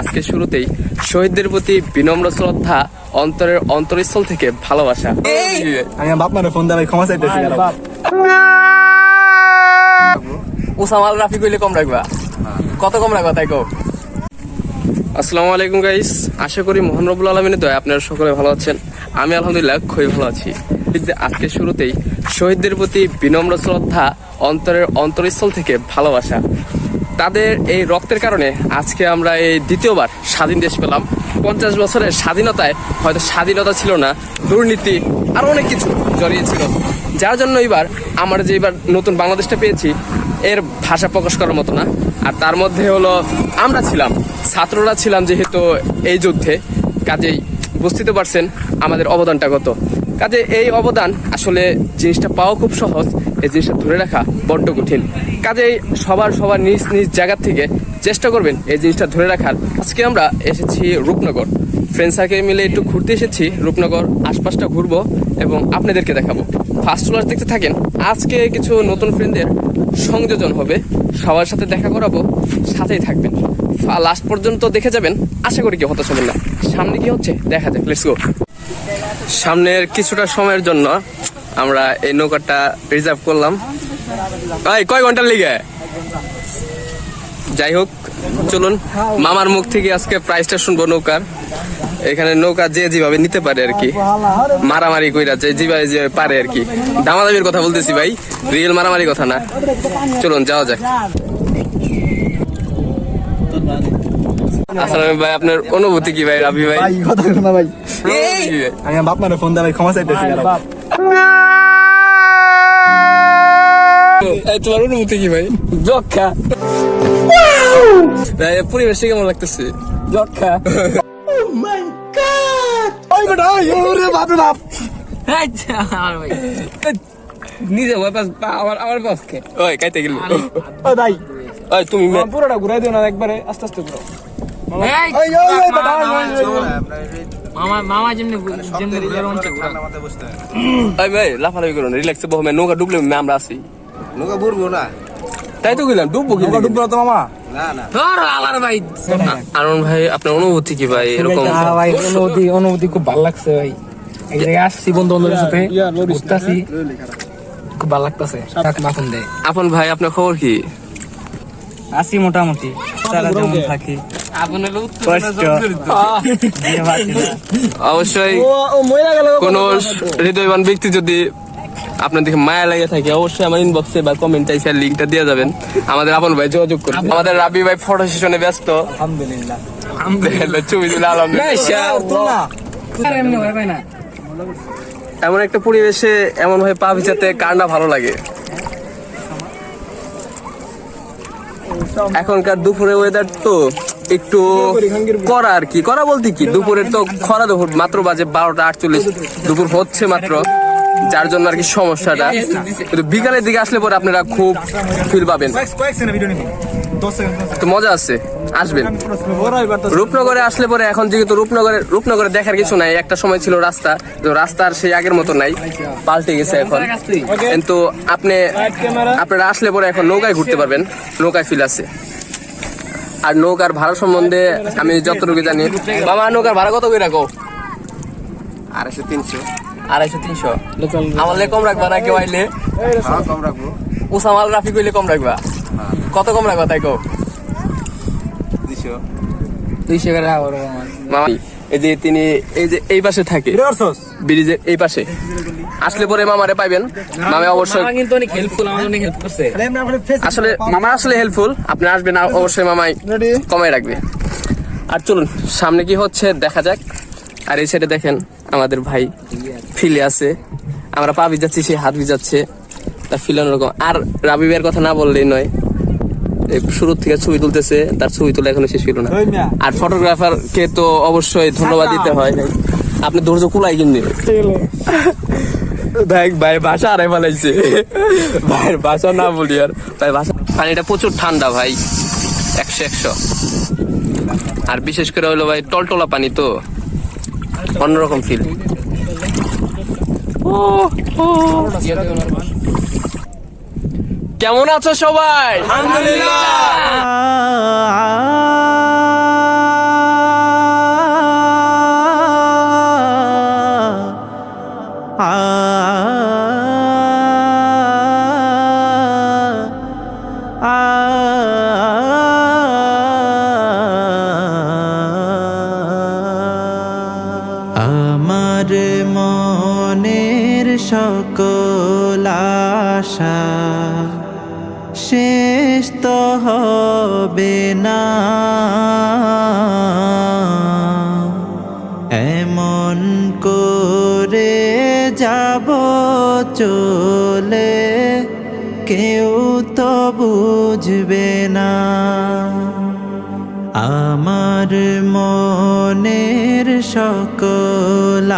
আজকে শুরুতেই শহীদদের প্রতি বিনম্র শ্রদ্ধা অন্তরের অন্তরস্থল থেকে ভালোবাসা। আমি বাপ মারে ফোন ক্ষমা চাইতেছি ওসামাল রাফি কইলে কম রাখবা। কত কম রাখবা তাই কো আসসালামু আলাইকুম গাইস আশা করি মোহন রবুল আলমিনের দয়া আপনারা সকলে ভালো আছেন। আমি আলহামদুলিল্লাহ খুবই ভালো আছি। আজকে শুরুতেই শহীদদের প্রতি বিনম্র শ্রদ্ধা অন্তরের অন্তরস্থল থেকে ভালোবাসা। তাদের এই রক্তের কারণে আজকে আমরা এই দ্বিতীয়বার স্বাধীন দেশ পেলাম। পঞ্চাশ বছরের স্বাধীনতায় হয়তো স্বাধীনতা ছিল না, দুর্নীতি, আর অনেক কিছু জড়িয়ে ছিল যার জন্য এবার আমরা যে এবার নতুন বাংলাদেশটা পেয়েছি, এর ভাষা প্রকাশ করার মতো না। আর তার মধ্যে হলো, আমরা ছিলাম, ছাত্ররা ছিলাম যেহেতু এই যুদ্ধে। কাজেই বুঝতে পারছেন আমাদের অবদানটা কত। কাজে এই অবদান আসলে জিনিসটা পাওয়া খুব সহজ, এই জিনিসটা ধরে রাখা বড্ড কঠিন। কাজেই সবার সবার নিজ নিজ জায়গা থেকে চেষ্টা করবেন এই জিনিসটা ধরে রাখার। আজকে আমরা এসেছি রূপনগর। ফ্রেন্ড সার্কেল মিলে একটু ঘুরতে এসেছি, রূপনগর আশপাশটা ঘুরবো এবং আপনাদেরকে দেখাবো। ফার্স্ট ক্লাস দেখতে থাকেন, আজকে কিছু নতুন ফ্রেন্ডদের সংযোজন হবে। সবার সাথে দেখা করাবো, সাথেই থাকবেন। লাস্ট পর্যন্ত দেখে যাবেন, আশা করি কি হতাশ হবেন না। সামনে কি হচ্ছে? দেখা যাক লেটস গো সামনের কিছুটা সময়ের জন্য আমরা এই নৌকাটা রিজার্ভ করলাম। ভাই, কয় ঘণ্টার লিগে? যাই হোক, চলুন। মামার মুখ থেকে আজকে প্রাইসটা শুনব নৌকার। এখানে নৌকা যে যেভাবে নিতে পারে আর কি। মারামারি কইরা যে যেভাবে যে পারে আর কি। দামাদামির কথা বলতেছি ভাই রিয়েল মারামারি কথা না। চলুন, যাওয়া যাক। আসলে ভাই আপনার অনুভূতি কি ভাই রাবি ভাই? ভাই কথা না ভাই। আমি বাপ মারে ফোন দিয়ে ক্ষমা চাইতেছি এই, তোমার অনুভূতি কি ভাই? যক্ষা। ভাই পরিবেশে কেমন লাগতেছে? যক্ষা। বাপ বাপ। আমার নিজে ওই পাশ আমার আমার পাশকে ওই কাইতে গেল। ওই ভাই। ওই তুমি পুরোটা ঘুরাই দিও না একবারে আস্তে আস্তে ঘুরো রিল্যাক্সে নৌকা ডুবলে আমরা আছি নৌকা না। তাই তো গেলাম ডুববো কি তো মামা? আনন্দ ভাই আপনার অনুভূতি কি ভাই? এরকম ভাই অনুভূতি অনুভূতি খুব ভালো লাগছে ভাই। এই জায়গায় আসছি বন্ধু বান্ধবের সাথে। ঘুরতেছি। খুব ভালো লাগতেছে মাখন দেয় আপন ভাই আপনার খবর কি? আসি মোটামুটি সারা যেমন থাকি। অবশ্যই ও ও মইরা গেল কোন হৃদয়বান ব্যক্তি যদি আপনার দিকে মায়া লাগে থাকে অবশ্যই আমার ইনবক্সে বা কমেন্টে লিঙ্কটা দিয়ে যাবেন। আমাদের আপন ভাই যোগাযোগ করুন আমাদের রাবি ভাই ফটো সেশনে ব্যস্ত। আলহামদুলিল্লাহ। ছবি আলহামদুলিল্লাহ এমন একটা পরিবেশে এমন ভাবে পা ভিজাতে কার না ভালো লাগে? এখনকার দুপুরে ওয়েদার তো একটু করা আর কি। করা বলতে কি? দুপুরের তো খরা দুপুর, মাত্র বাজে বারোটা আটচল্লিশ। দুপুর হচ্ছে মাত্র, যার জন্য আর কি সমস্যাটা। কিন্তু বিকালের দিকে আসলে পরে আপনারা খুব ফিল পাবেন। কয়েক সেকেন্ড ভিডিও নিবি 10 সেকেন্ড তো মজা আছে, আসবেন। রূপনগরে আসলে পরে এখন যেহেতু রূপনগরে রূপনগরে দেখার কিছু নাই। একটা সময় ছিল রাস্তা, তো রাস্তার সেই আগের মতো নাই। পাল্টে গেছে এখন। কিন্তু আপনি, আপনারা আসলে পরে এখন নৌকায় ঘুরতে পারবেন। নৌকায় ফিল আছে। আর নৌকার ভাড়া সম্বন্ধে আমি যতটুকু জানি। বাবা নৌকার ভাড়া কত করে রাখো আড়াইশো তিনশো। আড়াইশো তিনশো। আমাদের কম রাখবা না কেউ আইলে? হ্যাঁ কম রাখব। উসামাল রাফি কইলে কম রাখবা। কত কম রাখবা তাই কো দুইশো। দুইশো করে আবার মামা এই যে তিনি এই যে এই পাশে থাকে। ব্রিজের এই পাশে। আসলে পরে মামারে পাইবেন। মামা অবশ্যই কিন্তু অনেক হেল্পফুল আমাদের অনেক হেল্প করছে। আরে আমরা আমরা ফেস আসলে মামা আসলে হেল্পফুল আপনি আসবেন অবশ্যই মামাই কমাই রাখবে। আর চলুন সামনে কি হচ্ছে দেখা যাক। আর এই সাইডে দেখেন আমাদের ভাই ফিলে আছে। আমরা পা ভিজাচ্ছি সে হাত ভিজাচ্ছে। তার ফিল অন্যরকম আর রাবি ভাইয়ের কথা না বললেই নয়। শুরু থেকে ছবি তুলতেছে তার ছবি তোলা এখনও শেষ হলো না। আর ফটোগ্রাফার কে তো অবশ্যই ধন্যবাদ দিতে হয়। আপনি ধৈর্য কুলাই কিন্তু। দেখ ভাই ভাষা আরে ফেলাইছে ভাইয়ের ভাষা না বলি আর ভাই ভাষা পানিটা প্রচুর ঠান্ডা ভাই একশো একশো। আর বিশেষ করে হলো ভাই টলটলা পানি তো। অন্যরকম ফিল কেমন আছো সবাই? আমার মনের সকল আশা শেষ তো হবে না। এমন করে যাব চলে, কেউ তো বুঝবে না। আমার মনের সকল